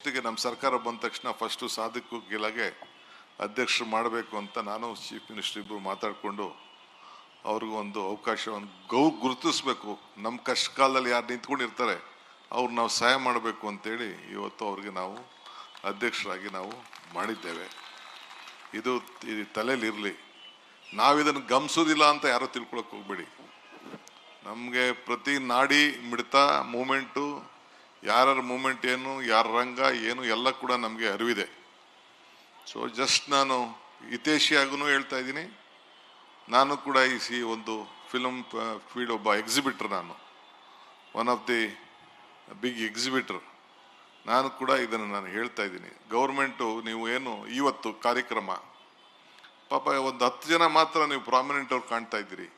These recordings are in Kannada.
ಜೊತೆಗೆ ನಮ್ಮ ಸರ್ಕಾರ ಬಂದ ತಕ್ಷಣ ಫಸ್ಟು ಸಾಧಕ ಗೆಲಗೆ ಅಧ್ಯಕ್ಷರು ಮಾಡಬೇಕು ಅಂತ ನಾನು ಚೀಫ್ ಮಿನಿಸ್ಟರ್ ಇಬ್ಬರು ಮಾತಾಡಿಕೊಂಡು ಅವ್ರಿಗೂ ಒಂದು ಅವಕಾಶವನ್ನು ಗೌ ಗುರುತಿಸ್ಬೇಕು. ನಮ್ಮ ಕಷ್ಟ ಕಾಲದಲ್ಲಿ ಯಾರು ನಿಂತ್ಕೊಂಡಿರ್ತಾರೆ, ಅವ್ರು ನಾವು ಸಹಾಯ ಮಾಡಬೇಕು ಅಂತೇಳಿ ಇವತ್ತು ಅವ್ರಿಗೆ ನಾವು ಅಧ್ಯಕ್ಷರಾಗಿ ನಾವು ಮಾಡಿದ್ದೇವೆ. ಇದು ಇದು ತಲೆಯಲ್ಲಿರಲಿ ನಾವಿದನ್ನು ಗಮನಿಸೋದಿಲ್ಲ ಅಂತ ಯಾರೂ ತಿಳ್ಕೊಳಕ್ಕೆ ಹೋಗ್ಬೇಡಿ. ನಮಗೆ ಪ್ರತಿ ನಾಡಿ ಮಿಡ್ತ, ಮೂಮೆಂಟು ಯಾರ್ಯಾರ ಮೂಮೆಂಟ್ ಏನು, ಯಾರ ರಂಗ ಏನು, ಎಲ್ಲ ಕೂಡ ನಮಗೆ ಅರಿವಿದೆ. ಸೊ ಜಸ್ಟ್ ನಾನು ಹಿತೇಶಿಯಾಗೂ ಹೇಳ್ತಾ ಇದ್ದೀನಿ. ನಾನು ಕೂಡ ಈ ಸಿ ಒಂದು ಫಿಲಮ್ ಫೀಲ್ಡ್ ಒಬ್ಬ ಎಕ್ಸಿಬಿಟ್ರ್ ನಾನು. One of the big exhibitor ನಾನು ಕೂಡ ಇದನ್ನು ನಾನು ಹೇಳ್ತಾ ಇದ್ದೀನಿ. ಗೌರ್ಮೆಂಟು ನೀವು ಏನು, ಇವತ್ತು ಕಾರ್ಯಕ್ರಮ. ಪಾಪ ಒಂದು ಹತ್ತು ಜನ ಮಾತ್ರ ನೀವು ಪ್ರಾಮಿನೆಂಟ್ ಅವ್ರು ಕಾಣ್ತಾ ಇದ್ದೀರಿ.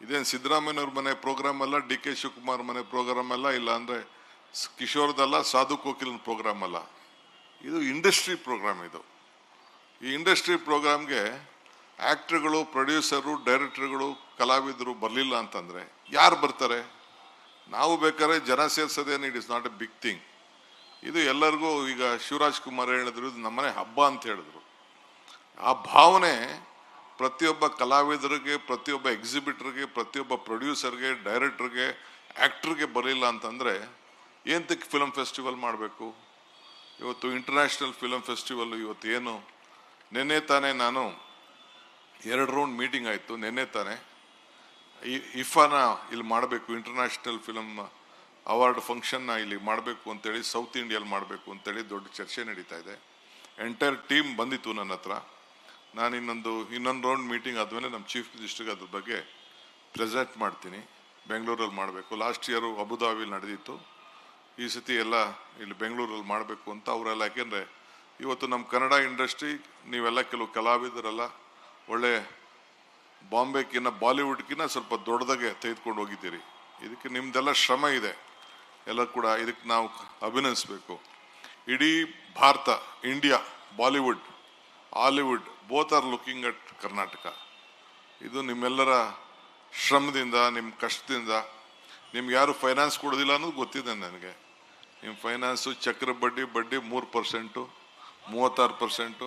ಇದೇನು ಸಿದ್ದರಾಮಯ್ಯವ್ರ ಮನೆ ಪ್ರೋಗ್ರಾಮ್ ಅಲ್ಲ, ಡಿ ಕೆ ಶಿವಕುಮಾರ್ ಮನೆ ಪ್ರೋಗ್ರಾಮ್ ಅಲ್ಲ ಇಲ್ಲ ಅಂದರೆ ಕಿಶೋರ್ದಲ್ಲ ಸಾಧು ಕೋಕಿಲನ್ ಪ್ರೋಗ್ರಾಮ್ ಅಲ್ಲ. ಇದು ಇಂಡಸ್ಟ್ರಿ ಪ್ರೋಗ್ರಾಮ್ ಇದು. ಈ ಇಂಡಸ್ಟ್ರಿ ಪ್ರೋಗ್ರಾಮ್ಗೆ ಆ್ಯಕ್ಟ್ರುಗಳು ಪ್ರೊಡ್ಯೂಸರು, ಡೈರೆಕ್ಟರ್ಗಳು, ಕಲಾವಿದರು ಬರಲಿಲ್ಲ ಅಂತಂದರೆ ಯಾರು ಬರ್ತಾರೆ? ನಾವು ಬೇಕಾದ್ರೆ ಜನ ಸೇರ್ಸೋದೇನು it is not a big thing. ಇದು ಎಲ್ಲರಿಗೂ ಈಗ ಶಿವರಾಜ್ ಕುಮಾರ್ ಹೇಳಿದ್ರು, ಇದು ನಮ್ಮನೆ ಹಬ್ಬ ಅಂತ ಹೇಳಿದ್ರು. ಆ ಭಾವನೆ ಪ್ರತಿಯೊಬ್ಬ ಕಲಾವಿದರಿಗೆ, ಪ್ರತಿಯೊಬ್ಬ ಎಕ್ಸಿಬಿಟ್ರಿಗೆ ಪ್ರತಿಯೊಬ್ಬ ಪ್ರೊಡ್ಯೂಸರ್ಗೆ ಡೈರೆಕ್ಟರ್ಗೆ ಆ್ಯಕ್ಟ್ರಿಗೆ ಬರಲಿಲ್ಲ ಅಂತಂದರೆ ಏನಕ್ಕೆ ಫಿಲಮ್ ಫೆಸ್ಟಿವಲ್ ಮಾಡಬೇಕು? ಇವತ್ತು ಇಂಟರ್ನ್ಯಾಷನಲ್ ಫಿಲಮ್ ಫೆಸ್ಟಿವಲ್ ಇವತ್ತು ಏನು ನಿನ್ನೆ ತಾನೇ ನಾನು ಎರಡು ರೌಂಡ್ ಮೀಟಿಂಗ್ ಆಯಿತು, ನಿನ್ನೆ ತಾನೇ. ಇಫಾನ ಇಲ್ಲಿ ಮಾಡಬೇಕು ಇಂಟರ್ನ್ಯಾಷನಲ್ ಫಿಲಮ್ ಅವಾರ್ಡ್ ಫಂಕ್ಷನ್ನ ಇಲ್ಲಿ ಮಾಡಬೇಕು ಅಂತೇಳಿ ಸೌತ್ ಇಂಡಿಯಲ್ಲಿ ಮಾಡಬೇಕು ಅಂತೇಳಿ ದೊಡ್ಡ ಚರ್ಚೆ ನಡೀತಾ ಇದೆ. ಎಂಟೈರ್ ಟೀಮ್ ಬಂದಿತ್ತು ನನ್ನ ಹತ್ರ. ನಾನು ಇನ್ನೊಂದು ಇನ್ನೊಂದು ರೌಂಡ್ ಮೀಟಿಂಗ್ ಆದಮೇಲೆ ನಮ್ಮ ಚೀಫ್ ಮಿನಿಸ್ಟರ್ಗೆ ಅದ್ರ ಬಗ್ಗೆ ಪ್ರೆಸೆಂಟ್ ಮಾಡ್ತೀನಿ. ಬೆಂಗಳೂರಲ್ಲಿ ಮಾಡಬೇಕು. ಲಾಸ್ಟ್ ಇಯರು ಅಬುದಾಬಿಲಿ ನಡೆದಿತ್ತು. ಈ ಸತಿ ಎಲ್ಲ ಇಲ್ಲಿ ಬೆಂಗಳೂರಲ್ಲಿ ಮಾಡಬೇಕು ಅಂತ ಅವರೆಲ್ಲ, ಯಾಕೆಂದರೆ ಇವತ್ತು ನಮ್ಮ ಕನ್ನಡ ಇಂಡಸ್ಟ್ರಿ, ನೀವೆಲ್ಲ ಕೆಲವು ಕಲಾವಿದರೆಲ್ಲ ಒಳ್ಳೆ ಬಾಂಬೆಕ್ಕಿನ್ನ ಬಾಲಿವುಡ್ಕಿನ್ನ ಸ್ವಲ್ಪ ದೊಡ್ಡದಾಗೆ ತೆಗೆದುಕೊಂಡು ಹೋಗಿದ್ದೀರಿ. ಇದಕ್ಕೆ ನಿಮ್ಮದೆಲ್ಲ ಶ್ರಮ ಇದೆ. ಎಲ್ಲ ಕೂಡ ಇದಕ್ಕೆ ನಾವು ಅಭಿನಂದಿಸಬೇಕು. ಇಡೀ Bharat, India, Bollywood, Hollywood both are looking at Karnataka ಇದು ನಿಮ್ಮೆಲ್ಲರ ಶ್ರಮದಿಂದ ನಿಮ್ಮ ಕಷ್ಟದಿಂದ, ನಿಮ್ಗೆ ಯಾರು ಫೈನಾನ್ಸ್ ಕೊಡೋದಿಲ್ಲ ಅನ್ನೋದು ಗೊತ್ತಿದೆ ನನಗೆ. ನಿಮ್ಮ ಫೈನಾನ್ಸು ಚಕ್ರ ಬಡ್ಡಿ ಬಡ್ಡಿ ಮೂರು ಪರ್ಸೆಂಟು, ಮೂವತ್ತಾರು ಪರ್ಸೆಂಟು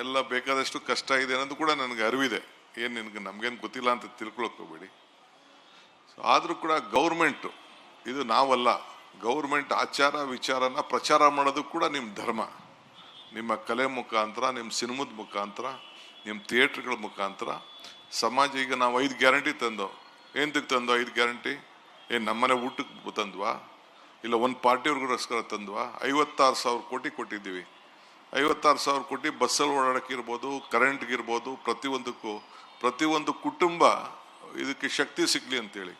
ಎಲ್ಲ ಬೇಕಾದಷ್ಟು ಕಷ್ಟ ಇದೆ ಅನ್ನೋದು ಕೂಡ ನನಗೆ ಅರಿವಿದೆ. ಏನು ನಿನಗೆ, ನಮಗೇನು ಗೊತ್ತಿಲ್ಲ ಅಂತ ತಿಳ್ಕೊಳಕ್ ಹೋಗ್ಬೇಡಿ. ಸೊ ಆದರೂ ಕೂಡ ಗೌರ್ಮೆಂಟು, ಇದು ನಾವಲ್ಲ. ಗೌರ್ಮೆಂಟ್ ಆಚಾರ ವಿಚಾರನ ಪ್ರಚಾರ ಮಾಡೋದು ಕೂಡ ನಿಮ್ಮ ಧರ್ಮ. ನಿಮ್ಮ ಕಲೆ ಮುಖಾಂತರ ನಿಮ್ಮ ಸಿನಿಮದ ಮುಖಾಂತರ ನಿಮ್ಮ ಥಿಯೇಟ್ರ್ಗಳ ಮುಖಾಂತರ. ಸಮಾಜ ಈಗ ನಾವು ಐದು ಗ್ಯಾರಂಟಿ ತಂದೋ ಏನಕ್ಕೆ ತಂದೋ ಐದು ಗ್ಯಾರಂಟಿ? ಏನು ನಮ್ಮನೆ ಊಟಕ್ಕೆ ತಂದ್ವಾ? ಇಲ್ಲ, ಒಂದು ಪಾರ್ಟಿಯವ್ರಿಗೋಸ್ಕರ ತಂದ್ವಾ? ಐವತ್ತಾರು ಸಾವಿರ ಕೋಟಿ ಕೊಟ್ಟಿದ್ದೀವಿ. ಐವತ್ತಾರು ಸಾವಿರ ಕೋಟಿ ಬಸ್ಸಲ್ಲಿ ಓಡಾಡೋಕ್ಕಿರ್ಬೋದು, ಕರೆಂಟ್ಗಿರ್ಬೋದು, ಪ್ರತಿಯೊಂದಕ್ಕೂ, ಪ್ರತಿಯೊಂದು ಕುಟುಂಬ ಇದಕ್ಕೆ ಶಕ್ತಿ ಸಿಗಲಿ ಅಂತೇಳಿ.